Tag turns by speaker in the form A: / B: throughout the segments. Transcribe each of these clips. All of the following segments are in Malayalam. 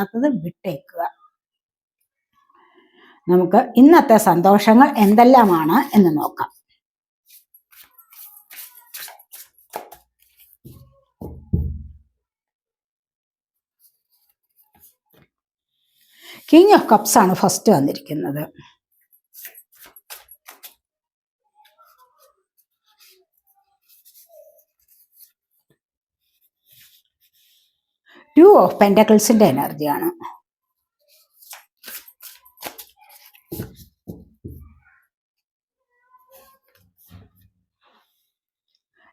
A: അല്ലാത്തത് വിട്ടേക്കുക. നമുക്ക് ഇന്നത്തെ സന്തോഷങ്ങൾ എന്തെല്ലാമാണ് എന്ന് നോക്കാം. കിങ് ഓഫ് കപ്സ് ആണ് ഫസ്റ്റ് വന്നിരിക്കുന്നത്. ടു ഓഫ് പെന്റക്കിൾസിന്റെ എനർജിയാണ്.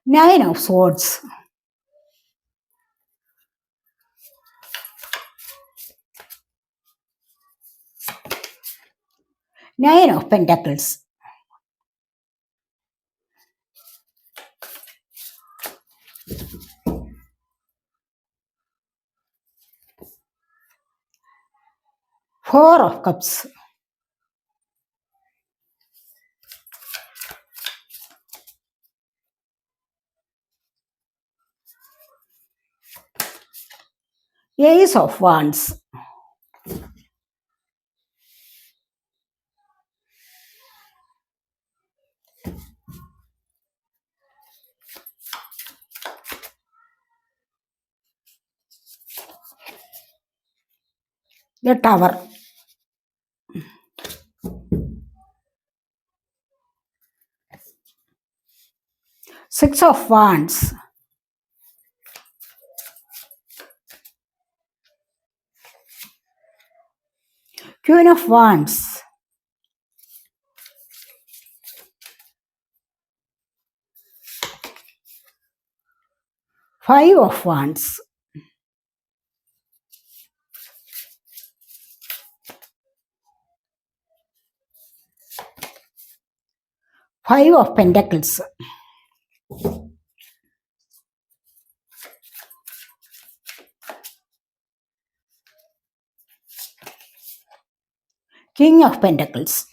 A: Nine of swords nine of pentacles four of cups ace of wands. The tower. Six of wands. Queen of wands. Five of wands. Five of pentacles king of pentacles.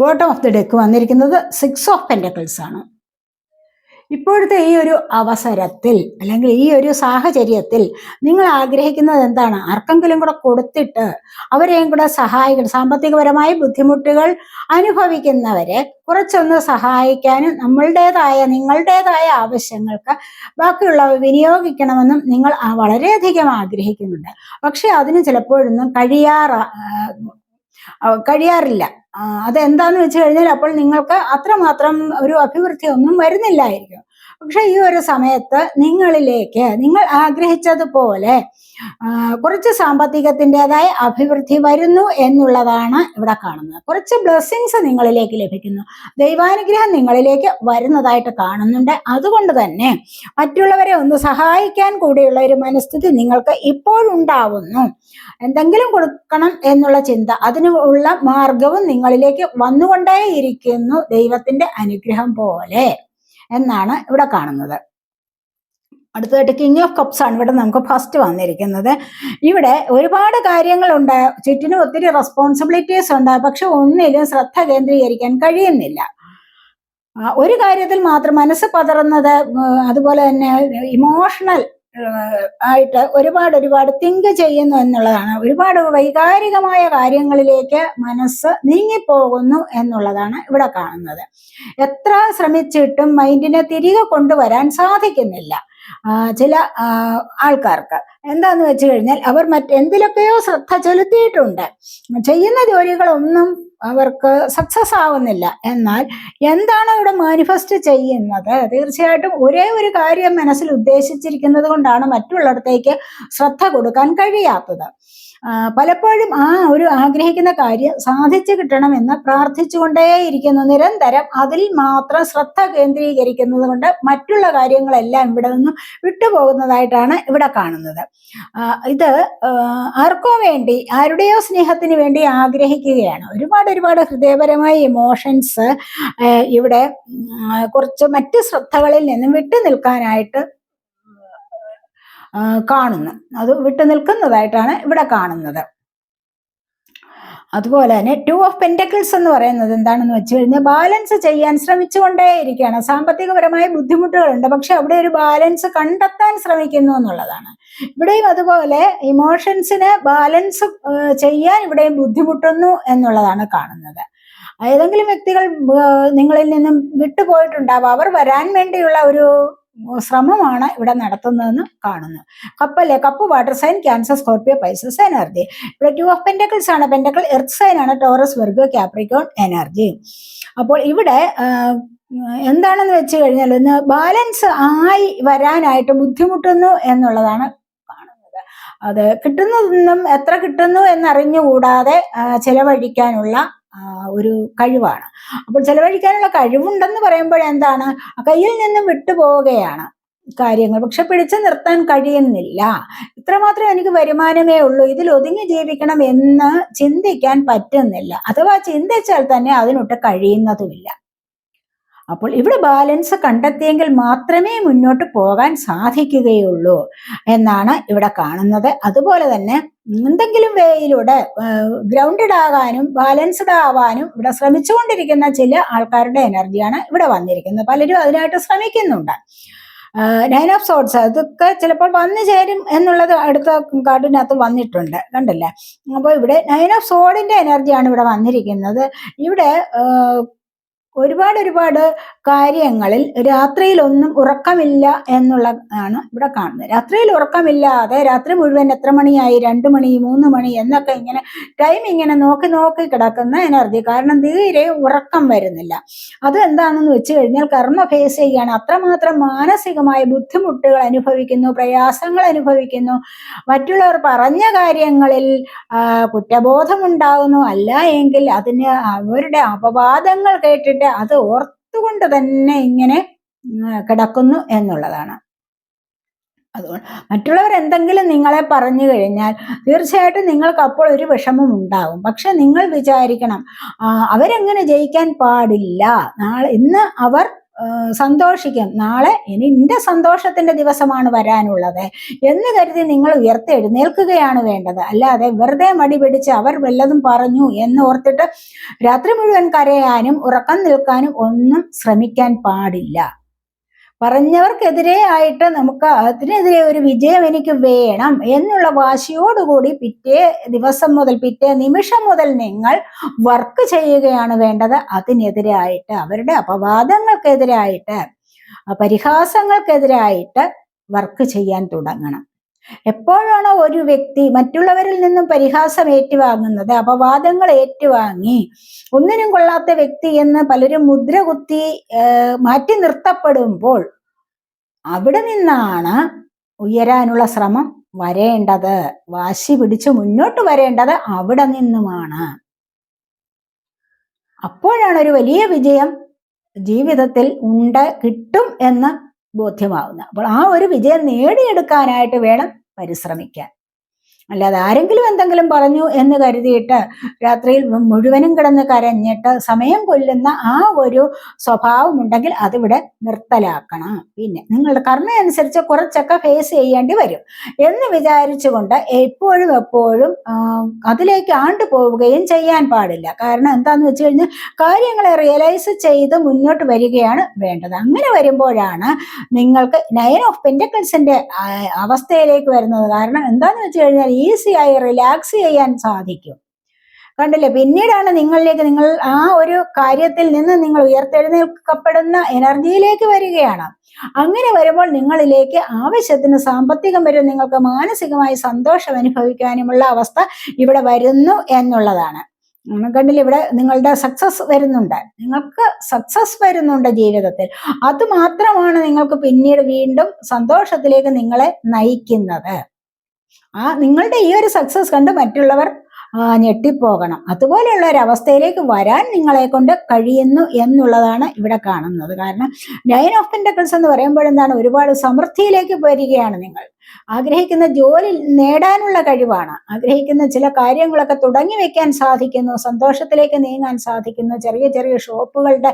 A: Bottom of the deck വന്നിരിക്കുന്നത് സിക്സ് ഓഫ് പെന്റക്കിൾസ് ആണ്. ഇപ്പോഴത്തെ ഈ ഒരു അവസരത്തിൽ അല്ലെങ്കിൽ ഈ ഒരു സാഹചര്യത്തിൽ നിങ്ങൾ ആഗ്രഹിക്കുന്നത് എന്താണ്? ആർക്കെങ്കിലും കൂടെ കൊടുത്തിട്ട് അവരെയും കൂടെ സഹായിക്കണം. സാമ്പത്തികപരമായ ബുദ്ധിമുട്ടുകൾ അനുഭവിക്കുന്നവരെ കുറച്ചൊന്ന് സഹായിക്കാനും നമ്മളുടേതായ നിങ്ങളുടേതായ ആവശ്യങ്ങൾക്ക് ബാക്കിയുള്ളവ വിനിയോഗിക്കണമെന്നും നിങ്ങൾ വളരെയധികം ആഗ്രഹിക്കുന്നുണ്ട്. പക്ഷെ അതിന് ചിലപ്പോഴൊന്നും കഴിയാറ കഴിയാറില്ല. അതെന്താന്ന് വെച്ച് കഴിഞ്ഞാൽ അപ്പോൾ നിങ്ങൾക്ക് അത്രമാത്രം ഒരു അഭിവൃദ്ധി ഒന്നും വരുന്നില്ലായിരിക്കും. പക്ഷെ ഈ ഒരു സമയത്ത് നിങ്ങളിലേക്ക് നിങ്ങൾ ആഗ്രഹിച്ചതുപോലെ കുറച്ച് സാമ്പത്തികത്തിന്റെതായ അഭിവൃദ്ധി വരുന്നു എന്നുള്ളതാണ് ഇവിടെ കാണുന്നത്. കുറച്ച് ബ്ലെസ്സിങ്സ് നിങ്ങളിലേക്ക് ലഭിക്കുന്നു. ദൈവാനുഗ്രഹം നിങ്ങളിലേക്ക് വരുന്നതായിട്ട് കാണുന്നുണ്ട്. അതുകൊണ്ട് തന്നെ മറ്റുള്ളവരെ ഒന്ന് സഹായിക്കാൻ കൂടിയുള്ള ഒരു മനസ്ഥിതി നിങ്ങൾക്ക് ഇപ്പോഴുണ്ടാവുന്നു. എന്തെങ്കിലും കൊടുക്കണം എന്നുള്ള ചിന്ത അതിനുള്ള മാർഗവും നിങ്ങളിലേക്ക് വന്നുകൊണ്ടേയിരിക്കുന്നു ദൈവത്തിന്റെ അനുഗ്രഹം പോലെ. എന്നാണ് ഇവിടെ കാണുന്നത്. അടുത്തതായിട്ട് കിങ് ഓഫ് കപ്സ് ആണ് ഇവിടെ നമുക്ക് ഫസ്റ്റ് വന്നിരിക്കുന്നത്. ഇവിടെ ഒരുപാട് കാര്യങ്ങളുണ്ട്. ചുറ്റിനും ഒത്തിരി റെസ്പോൺസിബിലിറ്റീസ് ഉണ്ട്. പക്ഷെ ഒന്നിലും ശ്രദ്ധ കേന്ദ്രീകരിക്കാൻ കഴിയുന്നില്ല. ഒരു കാര്യത്തിൽ മാത്രം മനസ്സ് പതറുന്നത് അതുപോലെ തന്നെ ഇമോഷണൽ ആയിട്ട് ഒരുപാട് ഒരുപാട് തിങ്ക് ചെയ്യുന്നു എന്നുള്ളതാണ്. ഒരുപാട് വൈകാരികമായ കാര്യങ്ങളിലേക്ക് മനസ്സ് നീങ്ങിപ്പോകുന്നു എന്നുള്ളതാണ് ഇവിടെ കാണുന്നത്. എത്ര ശ്രമിച്ചിട്ടും മൈൻഡിനെ തിരികെ കൊണ്ടുവരാൻ സാധിക്കുന്നില്ല ചില ആൾക്കാർക്ക്. എന്താന്ന് വെച്ച് കഴിഞ്ഞാൽ അവർ മറ്റെന്തിലൊക്കെയോ ശ്രദ്ധ ചെലുത്തിയിട്ടുണ്ട്. ചെയ്യുന്ന ജോലികളൊന്നും അവർക്ക് സക്സസ് ആവുന്നില്ല. എന്നാൽ എന്താണ് ഇവിടെ മാനിഫെസ്റ്റ് ചെയ്യുന്നത്? തീർച്ചയായിട്ടും ഒരേ ഒരു കാര്യം മനസ്സിൽ ഉദ്ദേശിച്ചിരിക്കുന്നത് കൊണ്ടാണ് മറ്റുള്ളിടത്തേക്ക് ശ്രദ്ധ കൊടുക്കാൻ കഴിയാത്തത്. പലപ്പോഴും ആ ഒരു ആഗ്രഹിക്കുന്ന കാര്യം സാധിച്ചു കിട്ടണമെന്ന് പ്രാർത്ഥിച്ചുകൊണ്ടേയിരിക്കുന്നു. നിരന്തരം അതിൽ മാത്രം ശ്രദ്ധ കേന്ദ്രീകരിക്കുന്നത് കൊണ്ട് മറ്റുള്ള കാര്യങ്ങളെല്ലാം ഇവിടെ നിന്നും വിട്ടുപോകുന്നതായിട്ടാണ് ഇവിടെ കാണുന്നത്. ഇത് ആർക്കോ വേണ്ടി ആരുടെയോ സ്നേഹത്തിന് വേണ്ടി ആഗ്രഹിക്കുകയാണ്. ഒരുപാട് ഒരുപാട് ഹൃദയപരമായ ഇമോഷൻസ് ഇവിടെ കുറച്ച് മറ്റ് ശ്രദ്ധകളിൽ നിന്നും വിട്ടു നിൽക്കാനായിട്ട് കാണുന്നു. അത് വിട്ടു നിൽക്കുന്നതായിട്ടാണ് ഇവിടെ കാണുന്നത്. അതുപോലെ തന്നെ ടു ഓഫ് പെന്റക്കിൾസ് എന്ന് പറയുന്നത് എന്താണെന്ന് വെച്ച് കഴിഞ്ഞാൽ ബാലൻസ് ചെയ്യാൻ ശ്രമിച്ചുകൊണ്ടേയിരിക്കുകയാണ്. സാമ്പത്തികപരമായ ബുദ്ധിമുട്ടുകളുണ്ട്. പക്ഷെ അവിടെ ഒരു ബാലൻസ് കണ്ടെത്താൻ ശ്രമിക്കുന്നു എന്നുള്ളതാണ്. ഇവിടെയും അതുപോലെ ഇമോഷൻസിന് ബാലൻസ് ചെയ്യാൻ ഇവിടെയും ബുദ്ധിമുട്ടുന്നു എന്നുള്ളതാണ് കാണുന്നത്. ഏതെങ്കിലും വ്യക്തികൾ നിങ്ങളിൽ നിന്നും വിട്ടുപോയിട്ടുണ്ടാവും. അവർ വരാൻ വേണ്ടിയുള്ള ഒരു ശ്രമമാണ് ഇവിടെ നടത്തുന്നതെന്ന് കാണുന്നു. കപ്പല്ലേ cup water sign Cancer Scorpio Pisces energy ഇവിടെ ടു ഓഫ് പെന്റക്കിൾസ് ആണ്. പെന്റക്കിൾ എർത്ത് സൈൻ ആണ്. ടോറസ് വെർഗോ ക്യാപ്രിക്കോൺ എനർജി അപ്പോൾ ഇവിടെ എന്താണെന്ന് വെച്ച് കഴിഞ്ഞാൽ ഒന്ന് ബാലൻസ് ആയി വരാനായിട്ട് ബുദ്ധിമുട്ടുന്നു എന്നുള്ളതാണ് കാണുന്നത്. അത് കിട്ടുന്നതൊന്നും എത്ര കിട്ടുന്നു എന്നറിഞ്ഞുകൂടാതെ ചെലവഴിക്കാനുള്ള ഒരു കഴിവാണ്. അപ്പോൾ ചെലവഴിക്കാനുള്ള കഴിവുണ്ടെന്ന് പറയുമ്പോൾ എന്താണ്? കയ്യിൽ നിന്നും വിട്ടുപോവുകയാണ് കാര്യങ്ങൾ. പക്ഷെ പിടിച്ചു നിർത്താൻ കഴിയുന്നില്ല. ഇത്രമാത്രം എനിക്ക് വരുമാനമേ ഉള്ളൂ. ഇതിൽ ഒതുങ്ങി ജീവിക്കണം എന്ന് ചിന്തിക്കാൻ പറ്റുന്നില്ല. അഥവാ ചിന്തിച്ചാൽ തന്നെ അതിനൊട്ട് കഴിയുന്നതുമില്ല. അപ്പോൾ ഇവിടെ ബാലൻസ് കണ്ടെത്തിയെങ്കിൽ മാത്രമേ മുന്നോട്ട് പോകാൻ സാധിക്കുകയുള്ളൂ എന്നാണ് ഇവിടെ കാണുന്നത്. അതുപോലെ തന്നെ എന്തെങ്കിലും വേയിലൂടെ ഗ്രൗണ്ടഡ് ആകാനും ബാലൻസ്ഡ് ആവാനും ഇവിടെ ശ്രമിച്ചുകൊണ്ടിരിക്കുന്ന ചില ആൾക്കാരുടെ എനർജിയാണ് ഇവിടെ വന്നിരിക്കുന്നത്. പലരും അതിനായിട്ട് ശ്രമിക്കുന്നുണ്ട്. നൈൻ ഓഫ് സോട്ട്സ് അതൊക്കെ ചിലപ്പോൾ വന്നു ചേരും എന്നുള്ളത് അടുത്ത കാർഡിനകത്ത് വന്നിട്ടുണ്ട്. കണ്ടല്ലേ? അപ്പോൾ ഇവിടെ നൈൻ ഓഫ് സോഡിന്റെ എനർജിയാണ് ഇവിടെ വന്നിരിക്കുന്നത്. ഇവിടെ ഒരുപാട് ഒരുപാട് കാര്യങ്ങളിൽ രാത്രിയിൽ ഒന്നും ഉറക്കമില്ല എന്നുള്ളതാണ് ഇവിടെ കാണുന്നത്. രാത്രിയിൽ ഉറക്കമില്ലാതെ രാത്രി മുഴുവൻ എത്ര മണിയായി? രണ്ട് മണി മൂന്ന് മണി എന്നൊക്കെ ഇങ്ങനെ ടൈം ഇങ്ങനെ നോക്കി നോക്കി കിടക്കുന്ന എനർജി കാരണം തീരെ ഉറക്കം വരുന്നില്ല. അത് എന്താണെന്ന് വെച്ച് കഴിഞ്ഞാൽ കർമ്മ ഫേസ് ചെയ്യാണ് അത്രമാത്രം മാനസികമായ ബുദ്ധിമുട്ടുകൾ അനുഭവിക്കുന്നു പ്രയാസങ്ങൾ അനുഭവിക്കുന്നു. മറ്റുള്ളവർ പറഞ്ഞ കാര്യങ്ങളിൽ കുറ്റബോധമുണ്ടാകുന്നു. അല്ല എങ്കിൽ അതിന് അവരുടെ അപവാദങ്ങൾ കേട്ടിട്ട് അത് ഓർത്തുകൊണ്ട് തന്നെ ഇങ്ങനെ കിടക്കുന്നു എന്നുള്ളതാണ്. അതുകൊണ്ട് മറ്റുള്ളവർ എന്തെങ്കിലും നിങ്ങളെ പറഞ്ഞു കഴിഞ്ഞാൽ തീർച്ചയായിട്ടും നിങ്ങൾക്ക് അപ്പോൾ ഒരു വിഷമം ഉണ്ടാകും. പക്ഷെ നിങ്ങൾ വിചാരിക്കണം അവരെങ്ങനെ ജയിക്കാൻ പാടില്ല. നാളെ ഇന്ന് അവർ സന്തോഷിക്കും. നാളെ ഇനി എന്റെ സന്തോഷത്തിന്റെ ദിവസമാണ് വരാനുള്ളത്. എന്ന് കരുതി നിങ്ങൾ ഉയർത്തെഴുന്നേൽക്കുകയാണ് വേണ്ടത്. അല്ലാതെ വെറുതെ മടി പിടിച്ച് അവർ വല്ലതും പറഞ്ഞു എന്ന് ഓർത്തിട്ട് രാത്രി മുഴുവൻ കരയാനും ഉറക്കം നിൽക്കാനും ഒന്നും ശ്രമിക്കാൻ പാടില്ല. പറഞ്ഞവർക്കെതിരെ ആയിട്ട് നമുക്ക് അതിനെതിരെ ഒരു വിജയം എനിക്ക് വേണം എന്നുള്ള വാശിയോടുകൂടി പിറ്റേ ദിവസം മുതൽ പിറ്റേ നിമിഷം മുതൽ നിങ്ങൾ വർക്ക് ചെയ്യുകയാണ് വേണ്ടത്. അതിനെതിരായിട്ട് അവരുടെ അപവാദങ്ങൾക്കെതിരായിട്ട് പരിഹാസങ്ങൾക്കെതിരായിട്ട് വർക്ക് ചെയ്യാൻ തുടങ്ങണം. എപ്പോഴാണോ ഒരു വ്യക്തി മറ്റുള്ളവരിൽ നിന്നും പരിഹാസം ഏറ്റുവാങ്ങുന്നത് അപവാദങ്ങൾ ഏറ്റുവാങ്ങി ഒന്നിനും കൊള്ളാത്ത വ്യക്തി എന്ന് പലരും മുദ്ര കുത്തി മാറ്റി നിർത്തപ്പെടുമ്പോൾ അവിടെ നിന്നാണ് ഉയരാനുള്ള ശ്രമം വരേണ്ടത്. വാശി പിടിച്ച് മുന്നോട്ട് വരേണ്ടത് അവിടെ നിന്നുമാണ്. അപ്പോഴാണ് ഒരു വലിയ വിജയം ജീവിതത്തിൽ ഉണ്ട് കിട്ടും എന്ന് ബോധ്യമാവുന്നത് അപ്പോൾ ആ ഒരു വിജയം നേടിയെടുക്കാനായിട്ട് വേണം പരിശ്രമിക്കാൻ. അല്ലാതെ ആരെങ്കിലും എന്തെങ്കിലും പറഞ്ഞു എന്ന് കരുതിയിട്ട് രാത്രിയിൽ മുഴുവനും കിടന്ന് കരഞ്ഞിട്ട് സമയം കൊല്ലുന്ന ആ ഒരു സ്വഭാവം ഉണ്ടെങ്കിൽ അതിവിടെ നിർത്തലാക്കണം. പിന്നെ നിങ്ങളുടെ കർമ്മ അനുസരിച്ച് കുറച്ചൊക്കെ ഫേസ് ചെയ്യേണ്ടി വരും. എന്ന് വിചാരിച്ചുകൊണ്ട് എപ്പോഴും എപ്പോഴും അതിലേക്ക് ആണ്ടു പോവുകയും ചെയ്യാൻ പാടില്ല. കാരണം എന്താന്ന് വെച്ച് കഴിഞ്ഞാൽ കാര്യങ്ങളെ റിയലൈസ് ചെയ്ത് മുന്നോട്ട് വരികയാണ് വേണ്ടത്. അങ്ങനെ വരുമ്പോഴാണ് നിങ്ങൾക്ക് നയൻ ഓഫ് പെന്റക്കിൾസിന്റെ അവസ്ഥയിലേക്ക് വരുന്നത്. കാരണം എന്താന്ന് വെച്ച് കഴിഞ്ഞാൽ ഈസിയായി റിലാക്സ് ചെയ്യാൻ സാധിക്കും. കണ്ടില്ലേ? പിന്നീടാണ് നിങ്ങളിലേക്ക് നിങ്ങൾ ആ ഒരു കാര്യത്തിൽ നിന്ന് നിങ്ങൾ ഉയർത്തെഴുന്നേൽക്കപ്പെടുന്ന എനർജിയിലേക്ക് വരികയാണ്. അങ്ങനെ വരുമ്പോൾ നിങ്ങളിലേക്ക് ആവശ്യത്തിന് സാമ്പത്തികം വരും നിങ്ങൾക്ക് മാനസികമായി സന്തോഷം അനുഭവിക്കാനുമുള്ള അവസ്ഥ ഇവിടെ വരുന്നു എന്നുള്ളതാണ്. കണ്ടില്ല? ഇവിടെ നിങ്ങളുടെ സക്സസ് വരുന്നുണ്ട്. നിങ്ങൾക്ക് സക്സസ് വരുന്നുണ്ട് ജീവിതത്തിൽ. അത് മാത്രമാണ് നിങ്ങൾക്ക് പിന്നീട് വീണ്ടും സന്തോഷത്തിലേക്ക് നിങ്ങളെ നയിക്കുന്നത്. ആ നിങ്ങളുടെ ഈ ഒരു സക്സസ് കണ്ട് മറ്റുള്ളവർ ഞെട്ടിപ്പോകണം. അതുപോലെയുള്ള ഒരു അവസ്ഥയിലേക്ക് വരാൻ നിങ്ങളെ കൊണ്ട് കഴിയുന്നു എന്നുള്ളതാണ് ഇവിടെ കാണുന്നത്. കാരണം നയൻ ഓഫ് പെന്റക്കിൾസ് എന്ന് പറയുമ്പോൾ എന്താണ്? ഒരുപാട് സമൃദ്ധിയിലേക്ക് വരികയാണ് നിങ്ങൾ. ആഗ്രഹിക്കുന്ന ജോലി നേടാനുള്ള കഴിവാണ്. ആഗ്രഹിക്കുന്ന ചില കാര്യങ്ങളൊക്കെ തുടങ്ങി വെക്കാൻ സാധിക്കുന്നു സന്തോഷത്തിലേക്ക് നീങ്ങാൻ സാധിക്കുന്നു ചെറിയ ചെറിയ ഷോപ്പുകളുടെ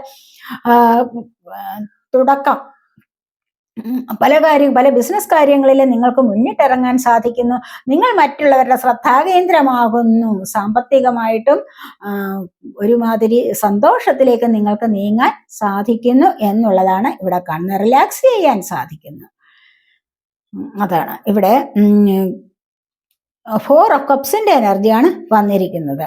A: തുടക്കം. പല കാര്യം പല ബിസിനസ് കാര്യങ്ങളിൽ നിങ്ങൾക്ക് മുന്നിട്ടിറങ്ങാൻ സാധിക്കുന്നു. നിങ്ങൾ മറ്റുള്ളവരുടെ ശ്രദ്ധാകേന്ദ്രമാകുന്നു. സാമ്പത്തികമായിട്ടും ഒരുമാതിരി സന്തോഷത്തിലേക്ക് നിങ്ങൾക്ക് നീങ്ങാൻ സാധിക്കുന്നു എന്നുള്ളതാണ് ഇവിടെ കാണുന്നത് റിലാക്സ് ചെയ്യാൻ സാധിക്കുന്നു. അതാണ്. ഇവിടെ ഫോർ കപ്സിന്റെ എനർജിയാണ് വന്നിരിക്കുന്നത്.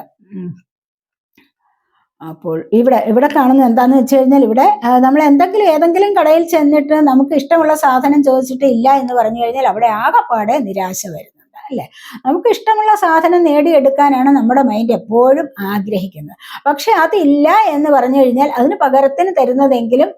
A: അപ്പോൾ ഇവിടെ ഇവിടെ കാണുന്നത് എന്താന്ന് വെച്ച് കഴിഞ്ഞാൽ ഇവിടെ നമ്മൾ എന്തെങ്കിലും ഏതെങ്കിലും കടയിൽ ചെന്നിട്ട് നമുക്ക് ഇഷ്ടമുള്ള സാധനം ചോദിച്ചിട്ട് ഇല്ല എന്ന് പറഞ്ഞു കഴിഞ്ഞാൽ അവിടെ ആകെപ്പാടെ നിരാശ വരുന്നുണ്ട് അല്ലെ? നമുക്ക് ഇഷ്ടമുള്ള സാധനം നേടിയെടുക്കാനാണ് നമ്മുടെ മൈൻഡ് എപ്പോഴും ആഗ്രഹിക്കുന്നത്. പക്ഷെ അതില്ല എന്ന് പറഞ്ഞു കഴിഞ്ഞാൽ അതിന് പകരത്തിന് തരുന്നതെങ്കിലും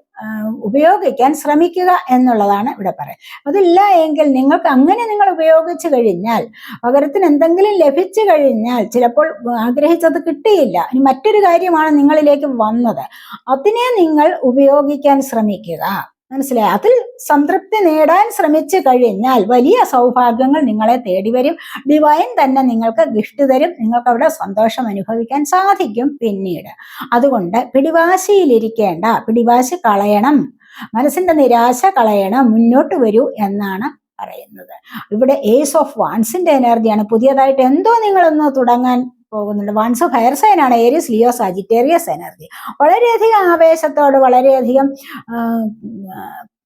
A: ഉപയോഗിക്കാൻ ശ്രമിക്കുക എന്നുള്ളതാണ് ഇവിടെ പറയുന്നത്. അതില്ല എങ്കിൽ നിങ്ങൾക്ക് അങ്ങനെ നിങ്ങൾ ഉപയോഗിച്ചു കഴിഞ്ഞാൽ പകരത്തിന് എന്തെങ്കിലും ലഭിച്ചു കഴിഞ്ഞാൽ ചിലപ്പോൾ ആഗ്രഹിച്ചത് കിട്ടിയില്ല. ഇനി മറ്റൊരു കാര്യമാണ് നിങ്ങളിലേക്ക് വന്നത്. അതിനെ നിങ്ങൾ ഉപയോഗിക്കാൻ ശ്രമിക്കുക. മനസ്സിലായി? അതിൽ സംതൃപ്തി നേടാൻ ശ്രമിച്ചു കഴിഞ്ഞാൽ വലിയ സൗഭാഗ്യങ്ങൾ നിങ്ങളെ തേടി വരും. ഡിവൈൻ തന്നെ നിങ്ങൾക്ക് ഗിഫ്റ്റ് തരും. നിങ്ങൾക്ക് അവിടെ സന്തോഷം അനുഭവിക്കാൻ സാധിക്കും പിന്നീട്. അതുകൊണ്ട് പിടിവാശിയിലിരിക്കേണ്ട പിടിവാശി കളയണം. മനസ്സിന്റെ നിരാശ കളയണം. മുന്നോട്ട് വരൂ എന്നാണ് പറയുന്നത്. ഇവിടെ ഏസ് ഓഫ് വാൻസിന്റെ എനർജിയാണ് പുതിയതായിട്ട് എന്തോ നിങ്ങളൊന്ന് തുടങ്ങാൻ പോകുന്നുണ്ട്. വൺസ് ഓഫ് ഹയർ സൈൻ ആണ് ഏരിയസ് ലിയോ സാജിറ്റേറിയസ് എനർജി വളരെയധികം ആവേശത്തോട് വളരെയധികം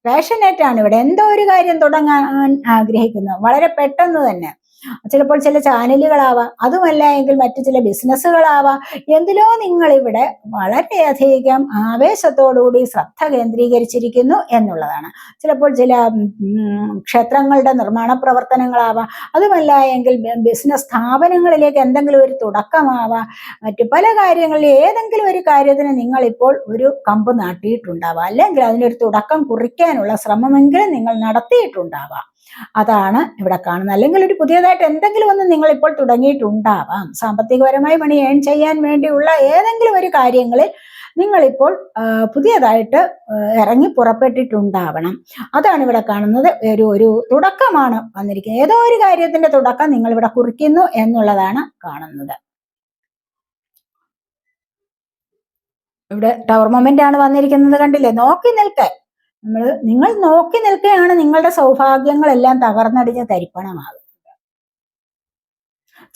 A: പാഷനേറ്റ് ആണ് ഇവിടെ. എന്തോ ഒരു കാര്യം തുടങ്ങാൻ ആഗ്രഹിക്കുന്നു. വളരെ പെട്ടെന്ന് തന്നെ. ചിലപ്പോൾ ചില ചാനലുകളാവാം അതുമല്ല എങ്കിൽ മറ്റു ചില ബിസിനസ്സുകളാവാം. എന്തിലോ നിങ്ങൾ ഇവിടെ വളരെയധികം ആവേശത്തോടുകൂടി ശ്രദ്ധ കേന്ദ്രീകരിച്ചിരിക്കുന്നു എന്നുള്ളതാണ്. ചിലപ്പോൾ ചില ക്ഷേത്രങ്ങളുടെ നിർമ്മാണ പ്രവർത്തനങ്ങളാവാം അതുമല്ല എങ്കിൽ ബിസിനസ് സ്ഥാപനങ്ങളിലേക്ക് എന്തെങ്കിലും ഒരു തുടക്കമാവാം മറ്റു പല കാര്യങ്ങളിൽ ഏതെങ്കിലും ഒരു കാര്യത്തിന് നിങ്ങൾ ഇപ്പോൾ ഒരു കമ്പ് നാട്ടിയിട്ടുണ്ടാവാം. അല്ലെങ്കിൽ അതിനൊരു തുടക്കം കുറിക്കാനുള്ള ശ്രമമെങ്കിലും നിങ്ങൾ നടത്തിയിട്ടുണ്ടാവാം. അതാണ് ഇവിടെ കാണുന്നത്. അല്ലെങ്കിൽ ഒരു പുതിയതായിട്ട് എന്തെങ്കിലും ഒന്ന് നിങ്ങൾ ഇപ്പോൾ തുടങ്ങിയിട്ടുണ്ടാവാം. സാമ്പത്തികപരമായി പണി ഏൺ ചെയ്യാൻ വേണ്ടിയുള്ള ഏതെങ്കിലും ഒരു കാര്യങ്ങളിൽ നിങ്ങളിപ്പോൾ പുതിയതായിട്ട് ഇറങ്ങി പുറപ്പെട്ടിട്ടുണ്ടാവണം. അതാണ് ഇവിടെ കാണുന്നത്. ഒരു ഒരു തുടക്കമാണ് വന്നിരിക്കുന്നത്. ഏതോ ഒരു കാര്യത്തിന്റെ തുടക്കം നിങ്ങൾ ഇവിടെ കുറിക്കുന്നു എന്നുള്ളതാണ് കാണുന്നത്. ഇവിടെ ടവർ മൊമെന്റ് ആണ് വന്നിരിക്കുന്നത് കണ്ടില്ലേ? നോക്കി നിൽക്കാൻ നമ്മൾ നിങ്ങൾ നോക്കി നിൽക്കുകയാണ് നിങ്ങളുടെ സൗഭാഗ്യങ്ങളെല്ലാം തകർന്നടിഞ്ഞ് തരിപ്പണമാകും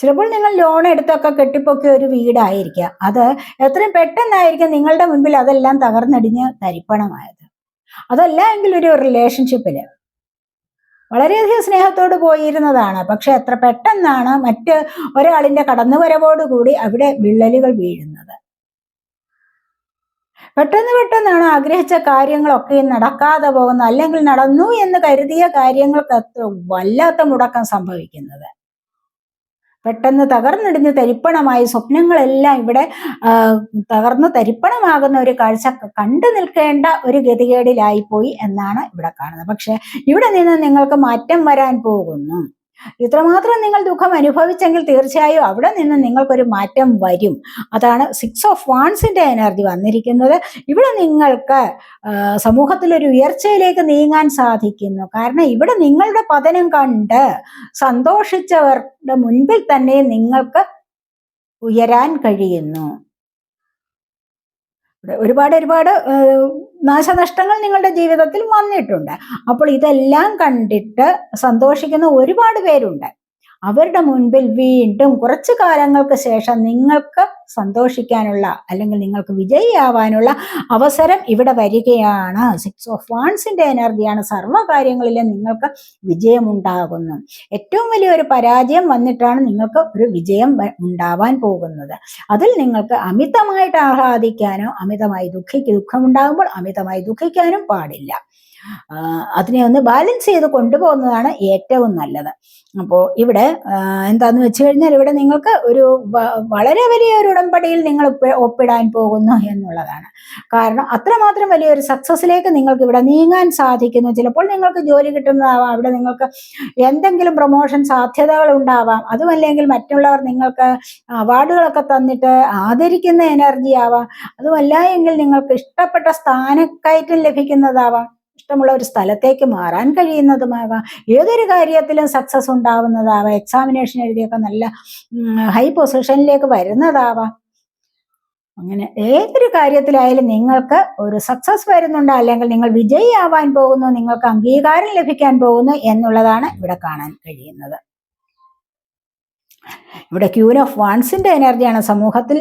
A: ചിലപ്പോൾ നിങ്ങൾ ലോൺ എടുത്തൊക്കെ കെട്ടിപ്പൊക്കിയ ഒരു വീടായിരിക്കാം. അത് എത്രയും പെട്ടെന്നായിരിക്കും നിങ്ങളുടെ മുൻപിൽ അതെല്ലാം തകർന്നടിഞ്ഞ് തരിപ്പണമായത്. അതല്ല എങ്കിൽ ഒരു റിലേഷൻഷിപ്പിൽ വളരെയധികം സ്നേഹത്തോട് പോയിരുന്നതാണ്. പക്ഷെ എത്ര പെട്ടെന്നാണ് മറ്റ് ഒരാളിന്റെ കടന്നുവരവോടുകൂടി അവിടെ വിള്ളലുകൾ വീഴുന്നത്. പെട്ടെന്ന് പെട്ടെന്നാണ് ആഗ്രഹിച്ച കാര്യങ്ങളൊക്കെ നടക്കാതെ പോകുന്ന അല്ലെങ്കിൽ നടന്നു എന്ന് കരുതിയ കാര്യങ്ങൾക്ക് വല്ലാത്ത മുടക്കം സംഭവിക്കുന്നത്. പെട്ടെന്ന് തകർന്നിടിഞ്ഞ് തരിപ്പണമായി സ്വപ്നങ്ങളെല്ലാം ഇവിടെ തകർന്ന് തരിപ്പണമാകുന്ന ഒരു കാഴ്ച കണ്ടു നിൽക്കേണ്ട ഒരു ഗതികേടിലായിപ്പോയി എന്നാണ് ഇവിടെ കാണുന്നത്. പക്ഷെ ഇവിടെ നിന്ന് നിങ്ങൾക്ക് മാറ്റം വരാൻ പോകുന്നു. ഇത്രമാത്രം നിങ്ങൾ ദുഃഖം അനുഭവിച്ചെങ്കിൽ തീർച്ചയായും അവിടെ നിന്ന് നിങ്ങൾക്കൊരു മാറ്റം വരും. അതാണ് സിക്സ് ഓഫ് വാൺസിന്റെ എനർജി വന്നിരിക്കുന്നത്. ഇവിടെ നിങ്ങൾക്ക് സമൂഹത്തിലൊരു ഉയർച്ചയിലേക്ക് നീങ്ങാൻ സാധിക്കുന്നു. കാരണം ഇവിടെ നിങ്ങളുടെ പതനം കണ്ട് സന്തോഷിച്ചവരുടെ മുൻപിൽ തന്നെ നിങ്ങൾക്ക് ഉയരാൻ കഴിയുന്നു. ഒരുപാട് ഒരുപാട് നാശനഷ്ടങ്ങൾ നിങ്ങളുടെ ജീവിതത്തിൽ വന്നിട്ടുണ്ട്. അപ്പോൾ ഇതെല്ലാം കണ്ടിട്ട് സന്തോഷിക്കുന്ന ഒരുപാട് പേരുണ്ട്. അവരുടെ മുൻപിൽ വീണ്ടും കുറച്ചു കാലങ്ങൾക്ക് ശേഷം നിങ്ങൾക്ക് സന്തോഷിക്കാനുള്ള അല്ലെങ്കിൽ നിങ്ങൾക്ക് വിജയിയാവാനുള്ള അവസരം ഇവിടെ വരികയാണ്. സിക്സ് ഓഫ് വാൺസിന്റെ എനർജിയാണ് സർവ കാര്യങ്ങളിലും നിങ്ങൾക്ക് വിജയമുണ്ടാകുന്നു ഏറ്റവും വലിയൊരു പരാജയം വന്നിട്ടാണ് നിങ്ങൾക്ക് ഒരു വിജയം ഉണ്ടാവാൻ പോകുന്നത്. അതിൽ നിങ്ങൾക്ക് അമിതമായിട്ട് ആഹ്ലാദിക്കാനോ അമിതമായി ദുഃഖിക്ക് ദുഃഖമുണ്ടാകുമ്പോൾ അമിതമായി ദുഃഖിക്കാനും പാടില്ല. അതിനെ ഒന്ന് ബാലൻസ് ചെയ്ത് കൊണ്ടുപോകുന്നതാണ് ഏറ്റവും നല്ലത്. അപ്പോൾ ഇവിടെ എന്താന്ന് വെച്ച് കഴിഞ്ഞാൽ ഇവിടെ നിങ്ങൾക്ക് ഒരു വളരെ വലിയ ഒരു ഉടമ്പടിയിൽ നിങ്ങൾ ഒപ്പി- ഒപ്പിടാൻ പോകുന്നു എന്നുള്ളതാണ്. കാരണം അത്രമാത്രം വലിയൊരു സക്സസിലേക്ക് നിങ്ങൾക്ക് ഇവിടെ നീങ്ങാൻ സാധിക്കുന്നു. ചിലപ്പോൾ നിങ്ങൾക്ക് ജോലി കിട്ടുന്നതാവാം അവിടെ നിങ്ങൾക്ക് എന്തെങ്കിലും പ്രൊമോഷൻ സാധ്യതകൾ ഉണ്ടാവാം. അതുമല്ലെങ്കിൽ മറ്റുള്ളവർ നിങ്ങൾക്ക് അവാർഡുകളൊക്കെ തന്നിട്ട് ആദരിക്കുന്ന എനർജി ആവാം. അതുമല്ല എങ്കിൽ നിങ്ങൾക്ക് ഇഷ്ടപ്പെട്ട സ്ഥാനക്കയറ്റം ലഭിക്കുന്നതാവാം. ഇഷ്ടമുള്ള ഒരു സ്ഥലത്തേക്ക് മാറാൻ കഴിയുന്നതുമാവാം. ഏതൊരു കാര്യത്തിലും സക്സസ് ഉണ്ടാവുന്നതാവാം. എക്സാമിനേഷൻ എഴുതിയൊക്കെ നല്ല ഹൈ പൊസിഷനിലേക്ക് വരുന്നതാവാം. അങ്ങനെ ഏതൊരു കാര്യത്തിലായാലും നിങ്ങൾക്ക് ഒരു സക്സസ് വരുന്നുണ്ട് അല്ലെങ്കിൽ നിങ്ങൾ വിജയിയാവാൻ പോകുന്നു നിങ്ങൾക്ക് അംഗീകാരം ലഭിക്കാൻ പോകുന്നു എന്നുള്ളതാണ് ഇവിടെ കാണാൻ കഴിയുന്നത്. ഇവിടെ ക്യൂൻ ഓഫ് വാൺസിന്റെ എനർജിയാണ് സമൂഹത്തിൽ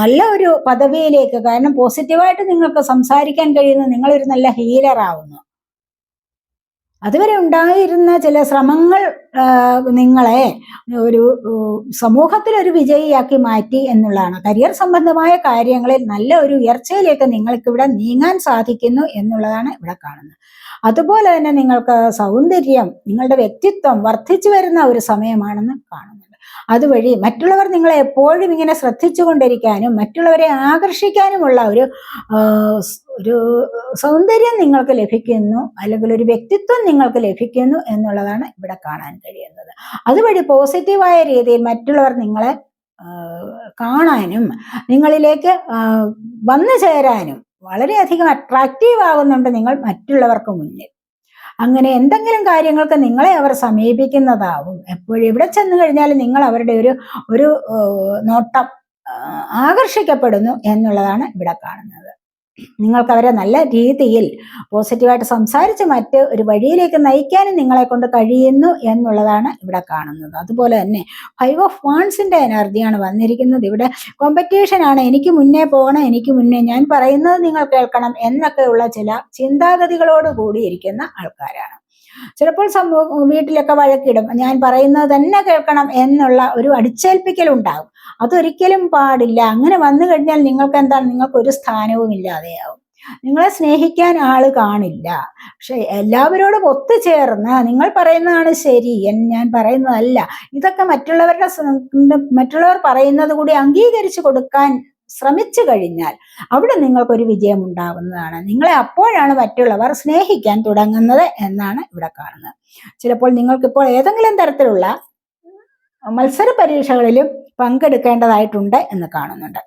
A: നല്ല ഒരു പദവിയിലേക്ക് കാരണം പോസിറ്റീവായിട്ട് നിങ്ങൾക്ക് സംസാരിക്കാൻ കഴിയുന്ന നിങ്ങളൊരു നല്ല ഹീലർ ആവുന്നു. അതുവരെ ഉണ്ടായിരുന്ന ചില ശ്രമങ്ങൾ നിങ്ങളെ ഒരു സമൂഹത്തിൽ ഒരു വിജയിയാക്കി മാറ്റി എന്നുള്ളതാണ്. കരിയർ സംബന്ധമായ കാര്യങ്ങളിൽ നല്ല ഒരു ഉയർച്ചയിലേക്ക് നിങ്ങൾക്ക് ഇവിടെ നീങ്ങാൻ സാധിക്കുന്നു എന്നുള്ളതാണ് ഇവിടെ കാണുന്നത്. അതുപോലെ തന്നെ നിങ്ങൾക്ക് സൗന്ദര്യം നിങ്ങളുടെ വ്യക്തിത്വം വർദ്ധിച്ചു വരുന്ന ഒരു സമയമാണെന്ന് കാണുന്നുണ്ട്. അതുവഴി മറ്റുള്ളവർ നിങ്ങളെ എപ്പോഴും ഇങ്ങനെ ശ്രദ്ധിച്ചുകൊണ്ടിരിക്കാനും മറ്റുള്ളവരെ ആകർഷിക്കാനുമുള്ള ഒരു ഒരു സൗന്ദര്യം നിങ്ങൾക്ക് ലഭിക്കുന്നു അല്ലെങ്കിൽ ഒരു വ്യക്തിത്വം നിങ്ങൾക്ക് ലഭിക്കുന്നു എന്നുള്ളതാണ് ഇവിടെ കാണാൻ കഴിയുന്നത്. അതുവഴി പോസിറ്റീവായ രീതിയിൽ മറ്റുള്ളവർ നിങ്ങളെ കാണാനും നിങ്ങളിലേക്ക് വന്നു ചേരാനും വളരെയധികം അട്രാക്റ്റീവ് ആകുന്നുണ്ട് നിങ്ങൾ മറ്റുള്ളവർക്ക് മുന്നിൽ. അങ്ങനെ എന്തെങ്കിലും കാര്യങ്ങൾക്ക് നിങ്ങളെ അവർ സമീപിക്കുന്നതാവും. എപ്പോഴും എവിടെ ചെന്ന് കഴിഞ്ഞാൽ നിങ്ങൾ അവരുടെ ഒരു ഒരു നോട്ടം ആകർഷിക്കപ്പെടുന്നു എന്നുള്ളതാണ് ഇവിടെ കാണുന്നത്. നിങ്ങൾക്ക് അവരെ നല്ല രീതിയിൽ പോസിറ്റീവായിട്ട് സംസാരിച്ച് മറ്റ് ഒരു വഴിയിലേക്ക് നയിക്കാനും നിങ്ങളെ കൊണ്ട് കഴിയുന്നു എന്നുള്ളതാണ് ഇവിടെ കാണുന്നത്. അതുപോലെ തന്നെ ഫൈവ് ഓഫ് വാൺസിന്റെ എനർജിയാണ് വന്നിരിക്കുന്നത്. ഇവിടെ കോമ്പറ്റീഷൻ ആണ്. എനിക്ക് മുന്നേ പോകണം എനിക്ക് മുന്നേ ഞാൻ പറയുന്നത് നിങ്ങൾ കേൾക്കണം എന്നൊക്കെയുള്ള ചില ചിന്താഗതികളോട് കൂടിയിരിക്കുന്ന ആൾക്കാരാണ്. ചിലപ്പോൾ സമൂഹം വീട്ടിലൊക്കെ വഴക്കിടും. ഞാൻ പറയുന്നത് തന്നെ കേൾക്കണം എന്നുള്ള ഒരു അടിച്ചേൽപ്പിക്കൽ ഉണ്ടാകും. അതൊരിക്കലും പാടില്ല. അങ്ങനെ വന്നു കഴിഞ്ഞാൽ നിങ്ങൾക്ക് എന്താണ്? നിങ്ങൾക്ക് ഒരു സ്ഥാനവും ഇല്ലാതെയാവും. നിങ്ങളെ സ്നേഹിക്കാൻ ആൾ കാണില്ല. പക്ഷെ എല്ലാവരോടും ഒത്തുചേർന്ന് നിങ്ങൾ പറയുന്നതാണ് ശരി. ഞാൻ പറയുന്നതല്ല. ഇതൊക്കെ മറ്റുള്ളവരുടെ മറ്റുള്ളവർ പറയുന്നത് കൂടി അംഗീകരിച്ചു കൊടുക്കാൻ ശ്രമിച്ചു കഴിഞ്ഞാൽ അവിടെ നിങ്ങൾക്കൊരു വിജയം ഉണ്ടാവുന്നതാണ് നിങ്ങളെ അപ്പോഴാണ് മറ്റുള്ളവർ സ്നേഹിക്കാൻ തുടങ്ങുന്നത് എന്നാണ് ഇവിടെ കാണുന്നത്. ചിലപ്പോൾ നിങ്ങൾക്കിപ്പോൾ ഏതെങ്കിലും തരത്തിലുള്ള മത്സര പരീക്ഷകളിലും പങ്കെടുക്കേണ്ടതായിട്ടുണ്ട് എന്ന് കാണുന്നുണ്ട്.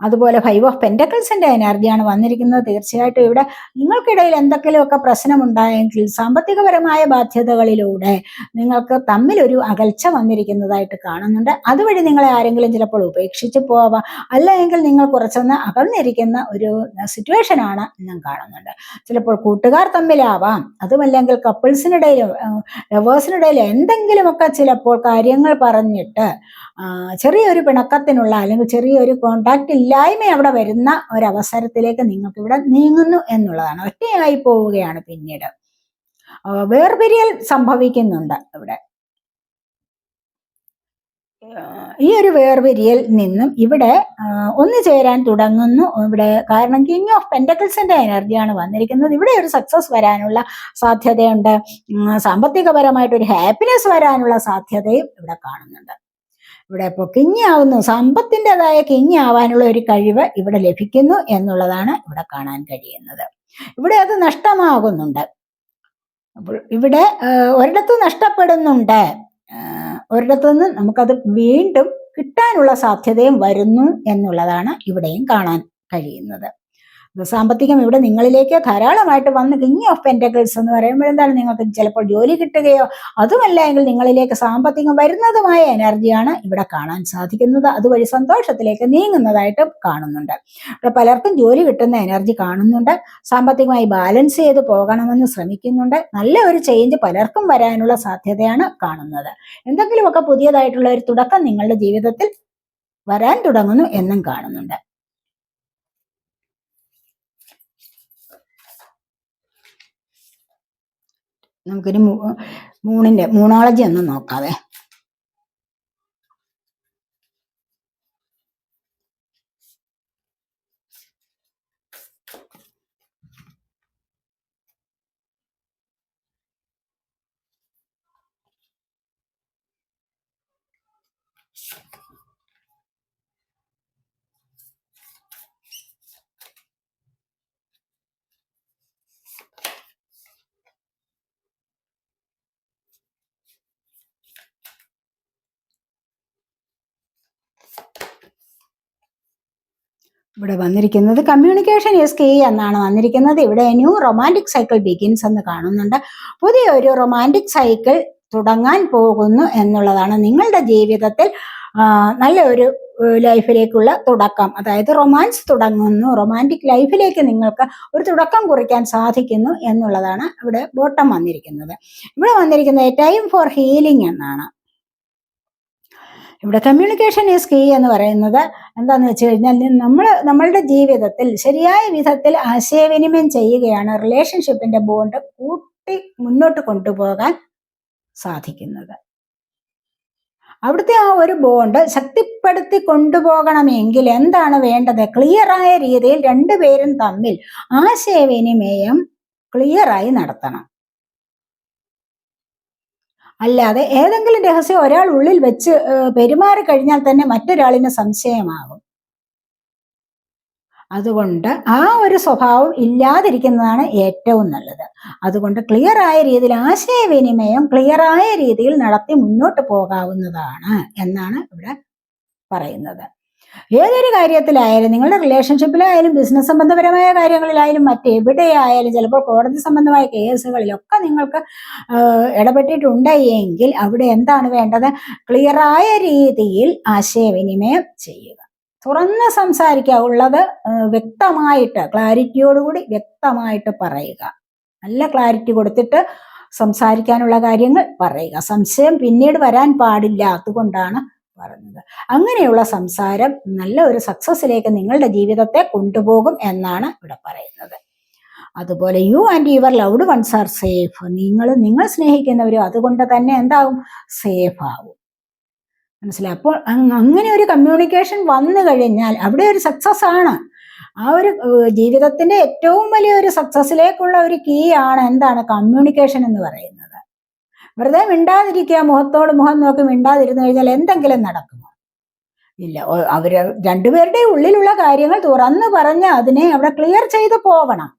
A: അതുപോലെ ഫൈവ് ഓഫ് പെന്റക്കിൾസിന്റെ എനർജിയാണ് വന്നിരിക്കുന്നത്. തീർച്ചയായിട്ടും ഇവിടെ നിങ്ങൾക്കിടയിൽ എന്തെങ്കിലുമൊക്കെ പ്രശ്നമുണ്ടായെങ്കിൽ സാമ്പത്തികപരമായ ബാധ്യതകളിലൂടെ നിങ്ങൾക്ക് തമ്മിലൊരു അകൽച്ച വന്നിരിക്കുന്നതായിട്ട് കാണുന്നുണ്ട്. അതുവഴി നിങ്ങളെ ആരെങ്കിലും ചിലപ്പോൾ ഉപേക്ഷിച്ച് പോവാം. അല്ലെങ്കിൽ നിങ്ങൾ കുറച്ചൊന്ന് അകന്നിരിക്കുന്ന ഒരു സിറ്റുവേഷൻ ആണ് എന്നും കാണുന്നുണ്ട്. ചിലപ്പോൾ കൂട്ടുകാർ തമ്മിലാവാം. അതുമല്ലെങ്കിൽ കപ്പിൾസിനിടയിലും ലവേഴ്സിനിടയിൽ എന്തെങ്കിലുമൊക്കെ ചിലപ്പോൾ കാര്യങ്ങൾ പറഞ്ഞിട്ട് ചെറിയൊരു പിണക്കത്തിനുള്ള അല്ലെങ്കിൽ ചെറിയൊരു കോണ്ടാക്ട് ഇല്ലായ്മ അവിടെ വരുന്ന ഒരവസരത്തിലേക്ക് നിങ്ങൾക്ക് ഇവിടെ നീങ്ങുന്നു എന്നുള്ളതാണ്. ഒറ്റയായി പോവുകയാണ് പിന്നീട്. വേർപിരിയൽ സംഭവിക്കുന്നുണ്ട് ഇവിടെ. ഈ ഒരു വേർപിരിയൽ നിന്നും ഇവിടെ ഒന്ന് ചേരാൻ തുടങ്ങുന്നു. ഇവിടെ കാരണം കിങ് ഓഫ് പെൻഡക്കിൾസിന്റെ എനർജിയാണ് വന്നിരിക്കുന്നത്. ഇവിടെ ഒരു സക്സസ് വരാനുള്ള സാധ്യതയുണ്ട്. സാമ്പത്തികപരമായിട്ട് ഒരു ഹാപ്പിനെസ് വരാനുള്ള സാധ്യതയും ഇവിടെ കാണുന്നുണ്ട്. ഇവിടെ ഇപ്പോൾ കിങ്ങിയാവുന്നു സമ്പത്തിന്റെതായ കിങ്ങിയാവാനുള്ള ഒരു കഴിവ് ഇവിടെ ലഭിക്കുന്നു എന്നുള്ളതാണ് ഇവിടെ കാണാൻ കഴിയുന്നത്. ഇവിടെ അത് നഷ്ടമാകുന്നുണ്ട്. അപ്പോൾ ഇവിടെ ഒരിടത്ത് നഷ്ടപ്പെടുന്നുണ്ട്. ഒരിടത്തു നിന്ന് നമുക്കത് വീണ്ടും കിട്ടാനുള്ള സാധ്യതയും വരുന്നു എന്നുള്ളതാണ് ഇവിടെയും കാണാൻ കഴിയുന്നത്. സാമ്പത്തികം ഇവിടെ നിങ്ങളിലേക്ക് ധാരാളമായിട്ട് വന്ന് കിങ് ഓഫ് പെന്റക്കിൾസ് എന്ന് പറയുമ്പോഴെന്താണ് നിങ്ങൾക്ക് ചിലപ്പോൾ ജോലി കിട്ടുകയോ അതുമല്ല എങ്കിൽ നിങ്ങളിലേക്ക് സാമ്പത്തികം വരുന്നതുമായ എനർജിയാണ് ഇവിടെ കാണാൻ സാധിക്കുന്നത്. അതുവഴി സന്തോഷത്തിലേക്ക് നീങ്ങുന്നതായിട്ട് കാണുന്നുണ്ട്. ഇവിടെ പലർക്കും ജോലി കിട്ടുന്ന എനർജി കാണുന്നുണ്ട്. സാമ്പത്തികമായി ബാലൻസ് ചെയ്ത് പോകണമെന്ന് ശ്രമിക്കുന്നുണ്ട്. നല്ല ഒരു ചേഞ്ച് പലർക്കും വരാനുള്ള സാധ്യതയാണ് കാണുന്നത്. എന്തെങ്കിലുമൊക്കെ പുതിയതായിട്ടുള്ള ഒരു തുടക്കം നിങ്ങളുടെ ജീവിതത്തിൽ വരാൻ തുടങ്ങുന്നു എന്നും കാണുന്നുണ്ട്. നമുക്കൊരു മൂ- മൂണിന്റെ മൂണോളജി ഒന്നും നോക്കാവേ ഇവിടെ വന്നിരിക്കുന്നത് കമ്മ്യൂണിക്കേഷൻ എസ് കെ എന്നാണ് വന്നിരിക്കുന്നത്. ഇവിടെ ന്യൂ റൊമാന്റിക് സൈക്കിൾ ബിഗിൻസ് എന്ന് കാണുന്നുണ്ട്. പുതിയൊരു റൊമാന്റിക് സൈക്കിൾ തുടങ്ങാൻ പോകുന്നു എന്നുള്ളതാണ് നിങ്ങളുടെ ജീവിതത്തിൽ നല്ല ഒരു ലൈഫിലേക്കുള്ള തുടക്കം. അതായത് റൊമാൻസ് തുടങ്ങുന്നു. റൊമാന്റിക് ലൈഫിലേക്ക് നിങ്ങൾക്ക് ഒരു തുടക്കം കുറിക്കാൻ സാധിക്കുന്നു എന്നുള്ളതാണ് ഇവിടെ ബോട്ടം വന്നിരിക്കുന്നത്. ഇവിടെ വന്നിരിക്കുന്നത് ടൈം ഫോർ ഹീലിംഗ് എന്നാണ്. ഇവിടെ കമ്മ്യൂണിക്കേഷൻ ഈസ് കീ എന്ന് പറയുന്നത് എന്താന്ന് വെച്ച് കഴിഞ്ഞാൽ നമ്മൾ നമ്മളുടെ ജീവിതത്തിൽ ശരിയായ വിധത്തിൽ ആശയവിനിമയം ചെയ്യുകയാണ് റിലേഷൻഷിപ്പിന്റെ ബോണ്ട് കൂട്ടി മുന്നോട്ട് കൊണ്ടുപോകാൻ സാധിക്കുന്നത്. അവിടുത്തെ ആ ഒരു ബോണ്ട് ശക്തിപ്പെടുത്തി കൊണ്ടുപോകണമെങ്കിൽ എന്താണ് വേണ്ടത്? ക്ലിയറായ രീതിയിൽ രണ്ടുപേരും തമ്മിൽ ആശയവിനിമയം ക്ലിയറായി നടത്തണം. അല്ലാതെ ഏതെങ്കിലും രഹസ്യം ഒരാൾ ഉള്ളിൽ വെച്ച് പെരുമാറി കഴിഞ്ഞാൽ തന്നെ മറ്റൊരാളിന് സംശയമാകും. അതുകൊണ്ട് ആ ഒരു സ്വഭാവം ഇല്ലാതിരിക്കുന്നതാണ് ഏറ്റവും നല്ലത്. അതുകൊണ്ട് ക്ലിയർ ആയ രീതിയിൽ ആശയവിനിമയം ക്ലിയർ ആയ രീതിയിൽ നടത്തി മുന്നോട്ട് പോകാവുന്നതാണ് എന്നാണ് ഇവിടെ പറയുന്നത്. ഏതൊരു കാര്യത്തിലായാലും നിങ്ങളുടെ റിലേഷൻഷിപ്പിലായാലും ബിസിനസ് സംബന്ധപരമായ കാര്യങ്ങളിലായാലും മറ്റെവിടെയായാലും ചിലപ്പോൾ കോടതി സംബന്ധമായ കേസുകളിലൊക്കെ നിങ്ങൾക്ക് ഇടപെട്ടിട്ടുണ്ട് എങ്കിൽ അവിടെ എന്താണ് വേണ്ടത്? ക്ലിയറായ രീതിയിൽ ആശയവിനിമയം ചെയ്യുക. തുറന്ന് സംസാരിക്കുക ഉള്ളത് വ്യക്തമായിട്ട് ക്ലാരിറ്റിയോടുകൂടി വ്യക്തമായിട്ട് പറയുക. നല്ല ക്ലാരിറ്റി കൊടുത്തിട്ട് സംസാരിക്കാനുള്ള കാര്യങ്ങൾ പറയുക. സംശയം പിന്നീട് വരാൻ പാടില്ല. അതുകൊണ്ടാണ് പറഞ്ഞത്. അങ്ങനെയുള്ള സംസാരം നല്ല ഒരു സക്സസിലേക്ക് നിങ്ങളുടെ ജീവിതത്തെ കൊണ്ടുപോകും എന്നാണ് ഇവിടെ പറയുന്നത്. അതുപോലെ you and your loved ones are safe നിങ്ങൾ നിങ്ങൾ സ്നേഹിക്കുന്നവരും അതുകൊണ്ട് തന്നെ എന്താവും? സേഫ് ആവും. മനസ്സിലായി? അപ്പോൾ അങ്ങനെ ഒരു കമ്മ്യൂണിക്കേഷൻ വന്നു കഴിഞ്ഞാൽ അവിടെ ഒരു സക്സസ് ആണ്. ആ ഒരു ജീവിതത്തിന്റെ ഏറ്റവും വലിയ ഒരു സക്സസ്സിലേക്കുള്ള ഒരു കീ ആണ് എന്താണ്? കമ്മ്യൂണിക്കേഷൻ എന്ന് പറയുന്നത്. വെറുതെ മിണ്ടാതിരിക്കുക മുഖത്തോട് മുഖം നോക്കി മിണ്ടാതിരുന്നു കഴിഞ്ഞാൽ എന്തെങ്കിലും നടക്കുമോ? ഇല്ല അവർ രണ്ടുപേരുടെ ഉള്ളിലുള്ള കാര്യങ്ങൾ തുറന്നു പറഞ്ഞ് അതിനെ അവിടെ ക്ലിയർ ചെയ്ത് പോവണം.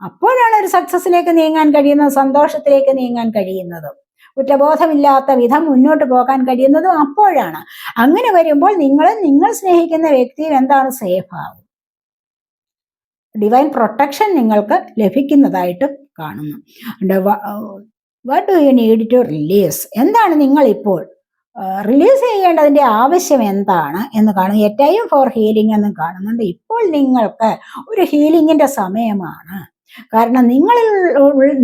A: അപ്പോഴാണ് ഒരു സക്സസിലേക്ക് നീങ്ങാൻ കഴിയുന്നത് സന്തോഷത്തിലേക്ക് നീങ്ങാൻ കഴിയുന്നതും. കുറ്റബോധമില്ലാത്ത വിധം മുന്നോട്ട് പോകാൻ കഴിയുന്നതും അപ്പോഴാണ്. അങ്ങനെ വരുമ്പോൾ നിങ്ങൾ നിങ്ങൾ സ്നേഹിക്കുന്ന വ്യക്തിയും എന്താണ്? സേഫ് ആവും. ഡിവൈൻ പ്രൊട്ടക്ഷൻ നിങ്ങൾക്ക് ലഭിക്കുന്നതായിട്ട് കാണുന്നു. What do you need to release എന്താണ് നിങ്ങളിപ്പോൾ റിലീസ് ചെയ്യേണ്ടതിന്റെ ആവശ്യം എന്താണ് എന്ന് കാണും ഏറ്റവും ഫോർ ഹീലിംഗ് എന്ന് കാണുന്നുണ്ട്. ഇപ്പോൾ നിങ്ങൾക്ക് ഒരു ഹീലിംഗിന്റെ സമയമാണ്. കാരണം നിങ്ങളിൽ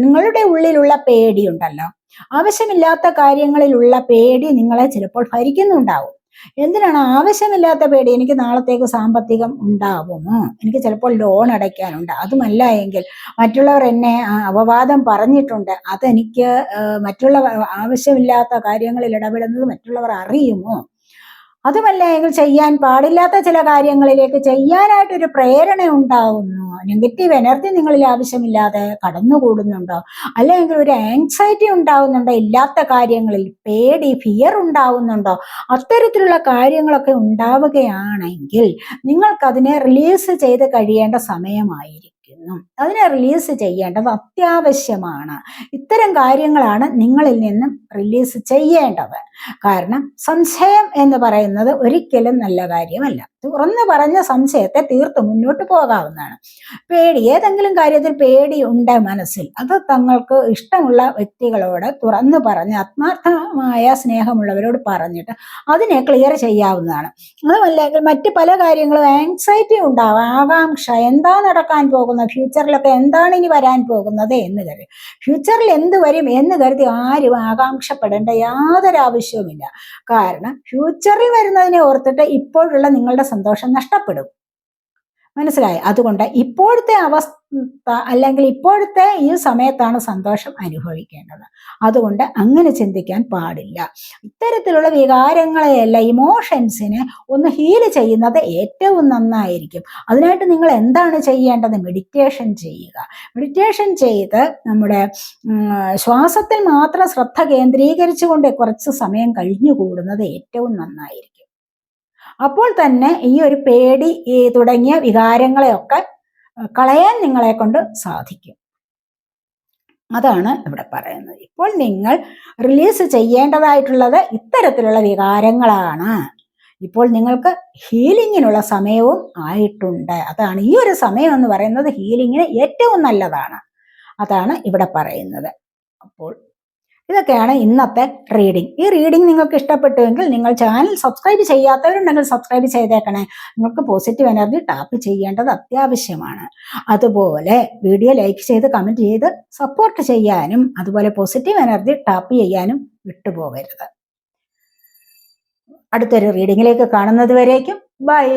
A: നിങ്ങളുടെ ഉള്ളിലുള്ള പേടിയുണ്ടല്ലോ. ആവശ്യമില്ലാത്ത കാര്യങ്ങളിലുള്ള പേടി നിങ്ങളെ ചിലപ്പോൾ ഭരിക്കുന്നുണ്ടാവും. എന്തിനാണ്? ആവശ്യമില്ലാത്ത പേടി എനിക്ക് നാളത്തേക്ക് സാമ്പത്തികം ഉണ്ടാവുമോ എനിക്ക് ചിലപ്പോൾ ലോൺ അടയ്ക്കാനുണ്ട്. അതുമല്ല എങ്കിൽ മറ്റുള്ളവർ എന്നെ അപവാദം പറഞ്ഞിട്ടുണ്ട്. അതെനിക്ക് മറ്റുള്ളവർ ആവശ്യമില്ലാത്ത കാര്യങ്ങളിൽ ഇടപെടുന്നത് മറ്റുള്ളവർ അറിയുമോ? അതുമല്ല എങ്കിൽ ചെയ്യാൻ പാടില്ലാത്ത ചില കാര്യങ്ങളിലേക്ക് ചെയ്യാനായിട്ടൊരു പ്രേരണ ഉണ്ടാവുന്നു നെഗറ്റീവ് എനർജി നിങ്ങളിൽ ആവശ്യമില്ലാതെ കടന്നുകൂടുന്നുണ്ടോ? അല്ലെങ്കിൽ ഒരു ആങ്സൈറ്റി ഉണ്ടാവുന്നുണ്ടോ? ഇല്ലാത്ത കാര്യങ്ങളിൽ പേടി ഫിയർ ഉണ്ടാവുന്നുണ്ടോ? അത്തരത്തിലുള്ള കാര്യങ്ങളൊക്കെ ഉണ്ടാവുകയാണെങ്കിൽ നിങ്ങൾക്കതിനെ റിലീസ് ചെയ്ത് കഴിയേണ്ട സമയമായിരിക്കുന്നു അതിനെ റിലീസ് ചെയ്യേണ്ടത് അത്യാവശ്യമാണ്. ഇത്തരം കാര്യങ്ങളാണ് നിങ്ങളിൽ നിന്നും റിലീസ് ചെയ്യേണ്ടത്. കാരണം സംശയം എന്ന് പറയുന്നത് ഒരിക്കലും നല്ല കാര്യമല്ല. തുറന്നു പറഞ്ഞ സംശയത്തെ തീർത്ത് മുന്നോട്ട് പോകാവുന്നതാണ്. പേടി ഏതെങ്കിലും കാര്യത്തിൽ പേടി ഉണ്ട് മനസ്സിൽ അത് തങ്ങൾക്ക് ഇഷ്ടമുള്ള വ്യക്തികളോട് തുറന്നു പറഞ്ഞ് ആത്മാർത്ഥമായ സ്നേഹമുള്ളവരോട് പറഞ്ഞിട്ട് അതിനെ ക്ലിയർ ചെയ്യാവുന്നതാണ്. അതുമല്ലെങ്കിൽ മറ്റ് പല കാര്യങ്ങളും ആങ്സൈറ്റി ഉണ്ടാവാം. ആകാംക്ഷ എന്താ നടക്കാൻ പോകുന്നത്? ഫ്യൂച്ചറിലൊക്കെ എന്താണ് ഇനി വരാൻ പോകുന്നത് എന്ന് കരുതി. ഫ്യൂച്ചറിൽ എന്ത് വരും എന്ന് കരുതി ആരും ആകാംക്ഷപ്പെടേണ്ട യാതൊരു ആവശ്യവുമില്ല. കാരണം ഫ്യൂച്ചറിൽ വരുന്നതിനെ ഓർത്തിട്ട് ഇപ്പോഴുള്ള നിങ്ങളുടെ സന്തോഷം നഷ്ടപ്പെടും. മനസ്സിലായി? അതുകൊണ്ട് ഇപ്പോഴത്തെ അവസ്ഥ അല്ലെങ്കിൽ ഇപ്പോഴത്തെ ഈ സമയത്താണ് സന്തോഷം അനുഭവിക്കേണ്ടത്. അതുകൊണ്ട് അങ്ങനെ ചിന്തിക്കാൻ പാടില്ല. ഇത്തരത്തിലുള്ള വികാരങ്ങളെയല്ല ഇമോഷൻസിനെ ഒന്ന് ഹീൽ ചെയ്യുന്നത് ഏറ്റവും നന്നായിരിക്കും. അതിനായിട്ട് നിങ്ങൾ എന്താണ് ചെയ്യേണ്ടത്? മെഡിറ്റേഷൻ ചെയ്യുക. മെഡിറ്റേഷൻ ചെയ്ത് നമ്മുടെ ശ്വാസത്തിൽ മാത്രം ശ്രദ്ധ കേന്ദ്രീകരിച്ചുകൊണ്ട് കുറച്ച് സമയം കഴിഞ്ഞുകൂടുന്നത് ഏറ്റവും നന്നായിരിക്കും. അപ്പോൾ തന്നെ ഈ ഒരു പേടി തുടങ്ങിയ വികാരങ്ങളെയൊക്കെ കളയാൻ നിങ്ങളെ കൊണ്ട് സാധിക്കും. അതാണ് ഇവിടെ പറയുന്നത്. ഇപ്പോൾ നിങ്ങൾ റിലീസ് ചെയ്യേണ്ടതായിട്ടുള്ളത് ഇത്തരത്തിലുള്ള വികാരങ്ങളാണ്. ഇപ്പോൾ നിങ്ങൾക്ക് ഹീലിങ്ങിനുള്ള സമയവും ആയിട്ടുണ്ട്. അതാണ് ഈ ഒരു സമയം എന്ന് പറയുന്നത് ഹീലിങ്ങിന് ഏറ്റവും നല്ലതാണ്. അതാണ് ഇവിടെ പറയുന്നത്. അപ്പോൾ ഇതൊക്കെയാണ് ഇന്നത്തെ റീഡിംഗ് ഈ റീഡിംഗ് നിങ്ങൾക്ക് ഇഷ്ടപ്പെട്ടുവെങ്കിൽ നിങ്ങൾ ചാനൽ സബ്സ്ക്രൈബ് ചെയ്യാത്തവരുണ്ടെങ്കിൽ സബ്സ്ക്രൈബ് ചെയ്തേക്കണേ. നിങ്ങൾക്ക് പോസിറ്റീവ് എനർജി ടാപ്പ് ചെയ്യേണ്ടത് അത്യാവശ്യമാണ്. അതുപോലെ വീഡിയോ ലൈക്ക് ചെയ്ത് കമന്റ് ചെയ്ത് സപ്പോർട്ട് ചെയ്യാനും അതുപോലെ പോസിറ്റീവ് എനർജി ടാപ്പ് ചെയ്യാനും വിട്ടുപോകരുത്. അടുത്തൊരു റീഡിങ്ങിലേക്ക് കാണുന്നത് വരേക്കും. ബൈ